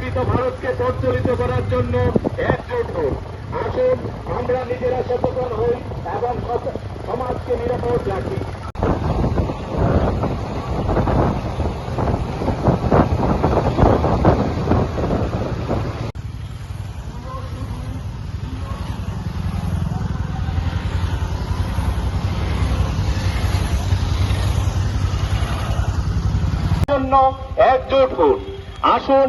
বিকৃত ভারতকে প্রচলিত করার জন্য একজোট হোক। আসুন, আমরা নিজেরা সচেতন হই এবং সমাজকে নিরাপদ রাখি। একজোট হন আসুন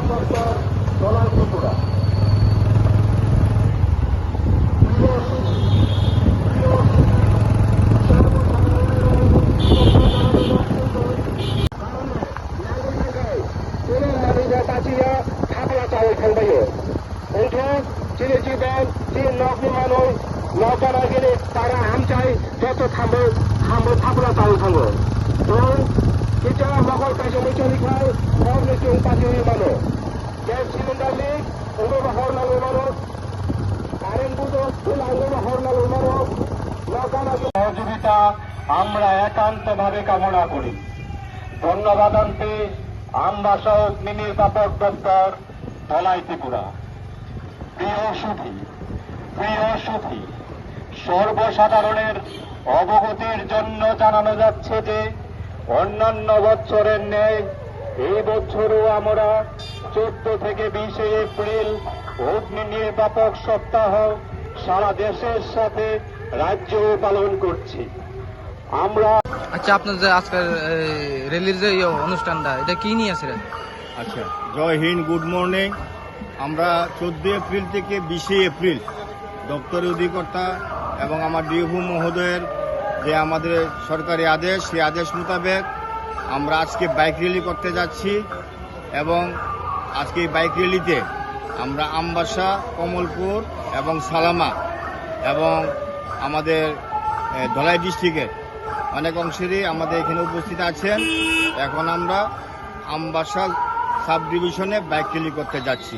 কর্মকর্তার দলাল বন্ধুরা নৌকার আগে তারা আম চাই যত থামবো থামবো তাও থামবো তো এটা বহরকারী সমীচলিক হয় সামনে চুং পাঁচে বিমানো গ্যাস সিলিন্ডার নেই অনুবাহর অনুবহরণাল বিমানো কারেন্ট পুজো স্কুল অনুবহরণাল বিমানো সহযোগিতা আমরা একান্ত ভাবে কামনা করি। ধন্যবাদ আনতে আমরা সহ মিনির পাপক দপ্তর ধলাই ত্রিপুরা। প্রিয় সুখী প্রিয় সুখী সর্বসাধারণের অবগতির জন্য জানানো যাচ্ছে যে অন্যান্য বছরের ন্যায় এই বছরও আমরা চোদ্দ থেকে বিশে এপ্রিল অগ্নি নির্বাপক সপ্তাহ সারা দেশের সাথে রাজ্যও পালন করছি। আমরা আচ্ছা আপনার যে আজকের এই, র্যালির যে অনুষ্ঠানটা এটা কি নিয়ে আছে আচ্ছা জয় হিন্দ গুড মর্নিং। আমরা চোদ্দ এপ্রিল থেকে বিশে এপ্রিল দপ্তরি অধিকর্তা এবং আমার ডিএফু মহোদয়ের যে আমাদের সরকারি আদেশ, সেই আদেশ মোতাবেক আমরা আজকে বাইক র্যালি করতে যাচ্ছি এবং আজকে বাইক র্যালিতে আমরা আমবাসা, কমলপুর এবং সালামা এবং আমাদের ধলাই ডিস্ট্রিক্টের অনেক অংশেরই আমাদের এখানে উপস্থিত আছেন। এখন আমরা আমবাসা সাব ডিভিশনে বাইক র্যালি করতে যাচ্ছি।